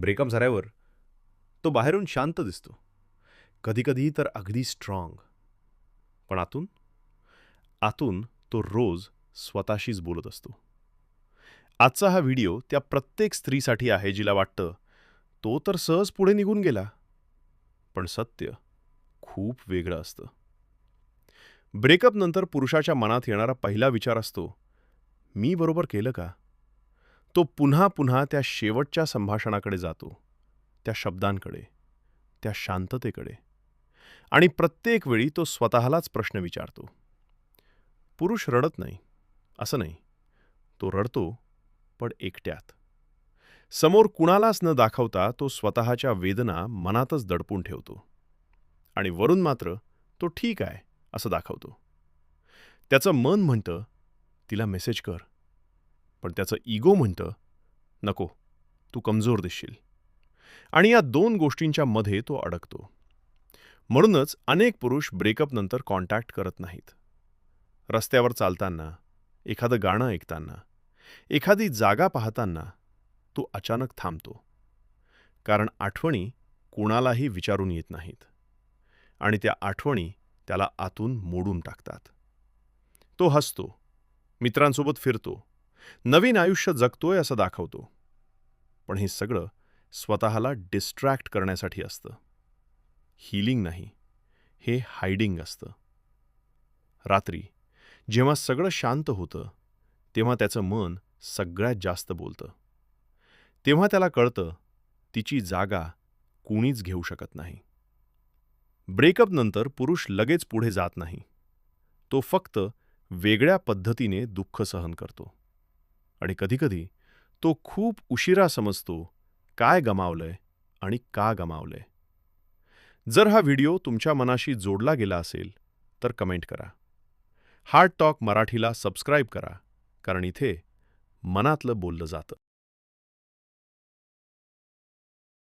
Breakup झाल्यावर तो बाहेरून शांत दिसतो. कधीकधी तर अगदी स्ट्रॉंग पण आतून आतून तो रोज स्वतःशीच बोलत असतो. आजचा हा व्हिडिओ त्या प्रत्येक स्त्रीसाठी आहे जिला वाटतं तो तर सहज पुढे निघून गेला. पण सत्य खूप वेगळं असतं. ब्रेकअप नंतर पुरुषाच्या मनात येणारा पहिला विचार असतो मी बरोबर केलं का? तो पुन्हा पुन्हा त्या शेवटच्या संभाषणाकडे जातो त्या शब्दांकडे त्या शांततेकडे. आणि प्रत्येक वेळी तो स्वतःलाच प्रश्न विचारतो. पुरुष रडत नाही असं नाही. तो रडतो पण एकट्यात. समोर कुणालाच न दाखवता तो स्वतःच्या वेदना मनातच दडपून ठेवतो. आणि वरून मात्र तो ठीक आहे असं दाखवतो. त्याचं मन म्हणतं तिला मेसेज कर. पण त्याचं इगो म्हणतं नको तू कमजोर दिसशील. आणि या दोन गोष्टींच्या मध्ये तो अडकतो. म्हणूनच अनेक पुरुष ब्रेकअपनंतर कॉन्टॅक्ट करत नाहीत. रस्त्यावर चालताना एखादं गाणं ऐकताना एखादी जागा पाहताना तो अचानक थांबतो. कारण आठवणी कोणालाही विचारून येत नाहीत. आणि त्या आठवणी त्याला आतून मोडून टाकतात. तो हसतो मित्रांसोबत फिरतो नवीन आयुष्य जगतोय असं दाखवतो. पण हे सगळं स्वतःला डिस्ट्रॅक्ट करण्यासाठी असतं. हीलिंग नाही. हे हायडिंग असतं. रात्री जेव्हा सगळं शांत होतं तेव्हा त्याचं मन सगळ्यात जास्त बोलतं. तेव्हा त्याला कळतं तिची जागा कुणीच घेऊ शकत नाही. ब्रेकअपनंतर पुरुष लगेच पुढे जात नाही. तो फक्त वेगळ्या पद्धतीने दुःख सहन करतो. आणि कधीकधी तो खूप उशिरा समजतो काय गमावलंय आणि का गमावलंय. जर हा व्हिडिओ तुमच्या मनाशी जोडला गेला असेल तर कमेंट करा. हार्ड टॉक मराठीला सबस्क्राईब करा कारण इथे मनातलं बोललं जातं.